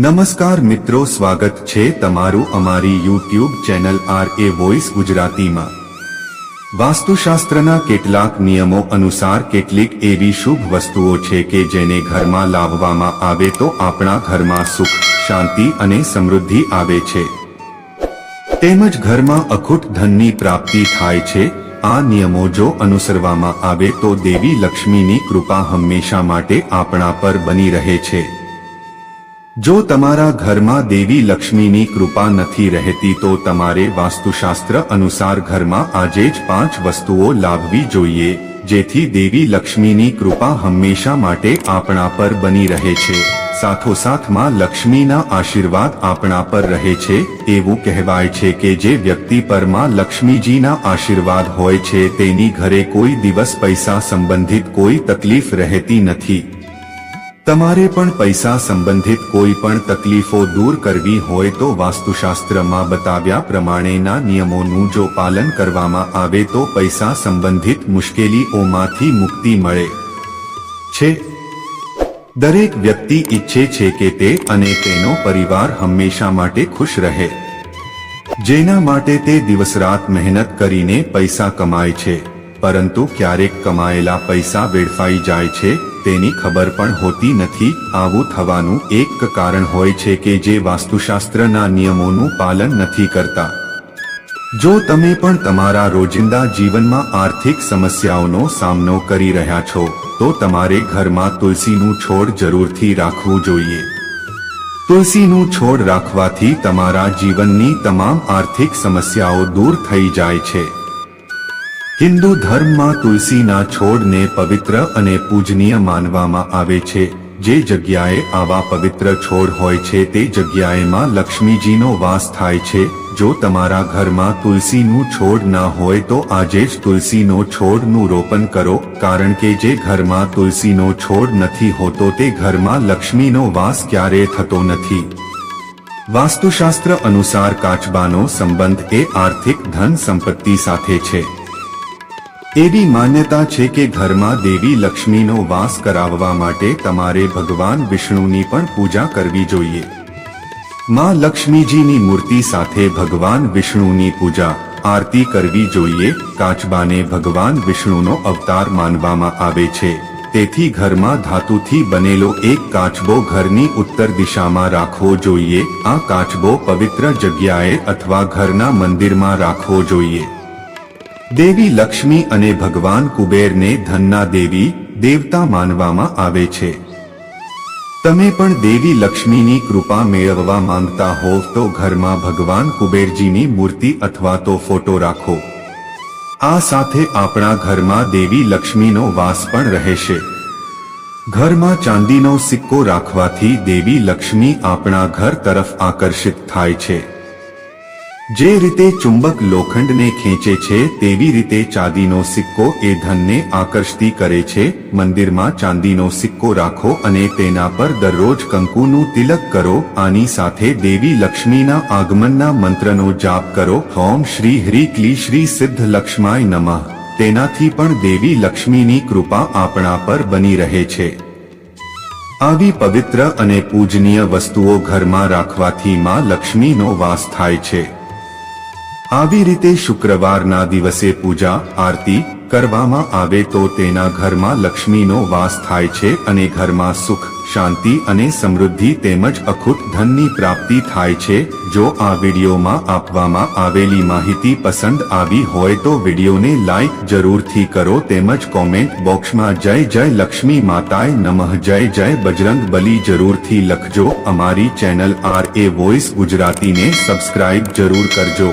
નમસ્કાર મિત્રો, સ્વાગત છે તમારું અમારી YouTube channel R A voice ગુજરાતીમાં. વાસ્તુશાસ્ત્રના કેટલાક નિયમો અનુસાર કેટલીક એવી શુભ વસ્તુઓ છે કે જેને ઘરમાં લાવવામાં આવે તો આપણા ઘરમાં સુખ, શાંતિ અને સમૃદ્ધિ આવે છે. તેમજ ઘરમાં અખૂટ ધનની પ્રાપ્તિ થાય છે. આ નિયમો જો અનુસરવામાં આવે તો દેવી લક્ષ્મીની કૃપા હંમેશા માટે આપણા પર બની રહે છે. જો તમારા ઘરમાં દેવી લક્ષ્મીની કૃપા નથી રહેતી તો તમારે વાસ્તુશાસ્ત્ર અનુસાર ઘરમાં આજે જ પાંચ વસ્તુઓ લાવવી જોઈએ, જેથી દેવી લક્ષ્મીની કૃપા હંમેશા માટે આપણા પર બની રહે છે. સાથોસાથમાં લક્ષ્મીના આશીર્વાદ આપણા પર રહે છે, એવું કહેવાય છે કે જે વ્યક્તિ પરમાં લક્ષ્મીજીના આશીર્વાદ હોય છે, તેની ઘરે કોઈ દિવસ પૈસા સંબંધિત કોઈ તકલીફ રહેતી નથી. તમારે પણ પૈસા સંબંધિત કોઈ પણ તકલીફો દૂર કરવી હોય તો વાસ્તુશાસ્ત્રમાં બતાવ્યા પ્રમાણેના નિયમોનું જો પાલન કરવામાં આવે તો પૈસા સંબંધિત મુશ્કેલીઓમાંથી મુક્તિ મળે. છે. દરેક વ્યક્તિ ઈચ્છે છે કે તે અને તેનો પરિવાર હંમેશા માટે ખુશ રહે. જેના માટે તે દિવસ રાત મહેનત કરીને પૈસા કમાય છે. પરંતુ ક્યારેક કમાયેલા પૈસા વેડફાઈ જાય છે, તેની ખબર પણ હોતી નથી. આવું થવાનું એક કારણ હોય છે કે જે વાસ્તુશાસ્ત્રના નિયમોનું પાલન નથી કરતા. જો તમે પણ તમારા રોજિંદા જીવનમાં આર્થિક સમસ્યાઓનો સામનો કરી રહ્યા છો, તો તમારે ઘરમાં તુલસીનું છોડ જરૂરથી રાખવું જોઈએ. તુલસીનું છોડ રાખવાથી તમારા જીવનની તમામ આર્થિક સમસ્યાઓ દૂર થઈ જાય છે. હિન્દુ ધર્મમાં તુલસીના છોડને પવિત્ર અને પૂજનીય માનવામાં આવે છે. જે જગ્યાએ આવા પવિત્ર છોડ હોય છે તે જગ્યાએમાં લક્ષ્મીજીનો વાસ થાય છે. જો તમારા ઘરમાં તુલસીનું છોડ ના હોય તો આજે જ તુલસીનો છોડનું રોપણ કરો. કારણ કે જે ઘરમાં તુલસીનો છોડ નથી હોતો તે ઘરમાં લક્ષ્મીનો વાસ ક્યારેય થતો નથી. વાસ્તુશાસ્ત્ર અનુસાર કાચબાનો સંબંધ એ આર્થિક ધન સંપત્તિ સાથે છે. એવી માન્યતા છે કે ઘરમાં દેવી લક્ષ્મીનો વાસ કરાવવા માટે તમારે ભગવાન વિષ્ણુની પણ પૂજા કરવી જોઈએ. માં લક્ષ્મીજીની મૂર્તિ સાથે ભગવાન વિષ્ણુની પૂજા, આરતી કરવી જોઈએ, કાચબાને ભગવાન વિષ્ણુનો અવતાર માનવામાં આવે છે. તેથી ઘરમાં ધાતુથી બનેલો એક કાચબો ઘરની ઉત્તર દિશામાં રાખવો જોઈએ, આ કાચબો પવિત્ર જગ્યાએ અથવા ઘરના મંદિરમાં રાખવો જોઈએ. દેવી લક્ષ્મી અને ભગવાન કુબેરને ધનના દેવી, દેવતા માનવામાં આવે છે. તમે પણ દેવી લક્ષ્મીની કૃપા મેળવવા માંગતા હોવ તો ઘરમાં ભગવાન કુબેરજીની મૂર્તિ અથવા તો ફોટો રાખો. આ સાથે આપણા ઘરમાં દેવી લક્ષ્મીનો વાસ પણ રહેશે. ઘરમાં ચાંદીનો સિક્કો રાખવાથી દેવી લક્ષ્મી આપણા ઘર તરફ આકર્ષિત થાય છે. જે રીતે ચુંબક લોખંડને ખેંચે છે, તેવી રીતે ચાંદીનો સિક્કો એ ધનને આકર્ષતી કરે છે. મંદિરમાં ચાંદીનો સિક્કો રાખો અને તેના પર દરરોજ કંકુનું તિલક કરો. આની સાથે દેવી લક્ષ્મીના આગમનના મંત્રનો જાપ કરો. ઓમ શ્રી હરી ક્લી શ્રી સિદ્ધ લક્ષ્માય નમઃ. તેનાથી પણ દેવી લક્ષ્મીની કૃપા આપણા પર બની રહે છે. આવી પવિત્ર અને પૂજનીય વસ્તુઓ ઘરમાં રાખવાથી માં લક્ષ્મીનો વાસ થાય છે. આવી રીતે શુક્રવારના દિવસે પૂજા, આરતી કરવામાં આવે તો તેના ઘરમાં લક્ષ્મીનો વાસ થાય છે અને ઘરમાં સુખ, શાંતિ અને સમૃદ્ધિ તેમજ અખૂટ ધનની પ્રાપ્તિ થાય છે. જો આ વિડીયોમાં આપવામાં આવેલી માહિતી પસંદ આવી હોય તો વિડીયોને લાઈક જરૂરથી કરો તેમજ કોમેન્ટ બોક્સમાં જય જય લક્ષ્મી માતાએ નમઃ, જય જય બજરંગ બલી જરૂરથી લખજો. અમારી ચેનલ આર એ વોઇસ ગુજરાતીને સબસ્ક્રાઇબ જરૂર કરજો.